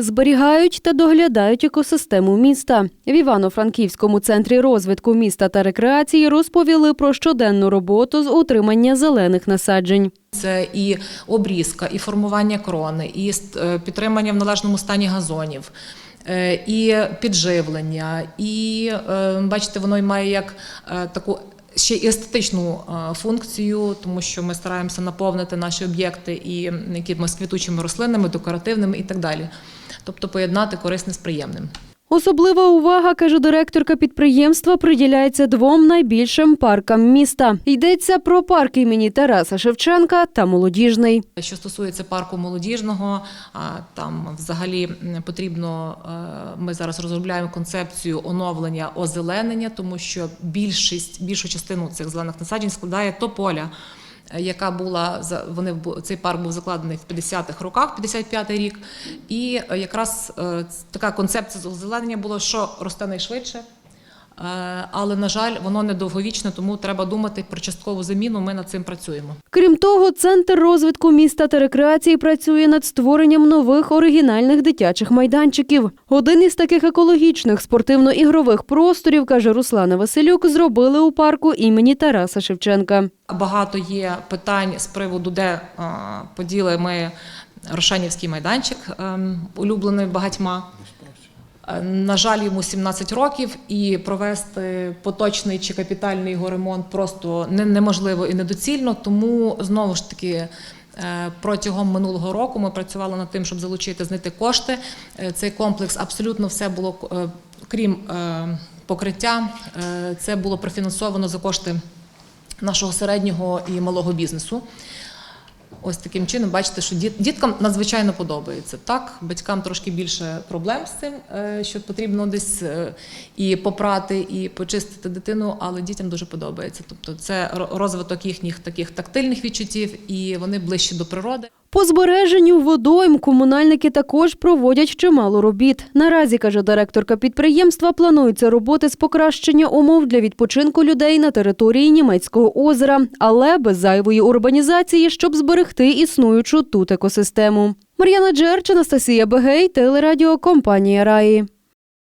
Зберігають та доглядають екосистему міста. В Івано-Франківському центрі розвитку міста та рекреації розповіли про щоденну роботу з утримання зелених насаджень. Це і обрізка, і формування крони, і е, підтримання в належному стані газонів, е, і підживлення. І е, бачите, воно й має як таку. Ще і естетичну е, функцію, тому що ми стараємося наповнити наші об'єкти і якимись квітучими рослинами, декоративними і так далі. Тобто поєднати корисне з приємним. Особлива увага, каже директорка підприємства, приділяється двом найбільшим паркам міста. Йдеться про парк імені Тараса Шевченка та молодіжний. Що стосується парку молодіжного, там взагалі потрібно. е, Ми зараз розробляємо концепцію оновлення озеленення, тому що більшість більшу частину цих зелених насаджень складає тополя. Яка була вони цей парк був закладений в 50-х роках, 55-й рік, і якраз е, така концепція з озеленення була, що росте найшвидше, але на жаль, воно недовговічне, тому треба думати про часткову заміну. Ми над цим працюємо. Крім того, центр розвитку міста та рекреації працює над створенням нових оригінальних дитячих майданчиків. Один із таких екологічних спортивно-ігрових просторів, каже Руслана Василюк, зробили у парку імені Тараса Шевченка. Багато є питань з приводу, де е, поділи ми Рошенівський майданчик, ем, улюблений багатьма. Е, На жаль, йому 17 років, і провести поточний чи капітальний його ремонт просто неможливо і недоцільно. Тому знову ж таки. е, Протягом минулого року ми працювали над тим, щоб залучити, знайти кошти. Е, Цей комплекс абсолютно все було крім покриття. Це було профінансовано за кошти нашого середнього і малого бізнесу. Ось таким чином, бачите, що діт- діткам надзвичайно подобається. Так, батькам трошки більше проблем з цим, е, що потрібно десь е, і попрати, і почистити дитину, але дітям дуже подобається. Тобто, це розвиток їхніх таких тактильних відчуттів, і вони ближчі до природи. По збереженню водойм комунальники також проводять чимало робіт. Наразі, каже директорка підприємства, плануються роботи з покращення умов для відпочинку людей на території німецького озера, але без зайвої урбанізації, щоб зберегти існуючу тут екосистему. Мар'яна Джерч, Анастасія Бегей, телерадіокомпанія Раї.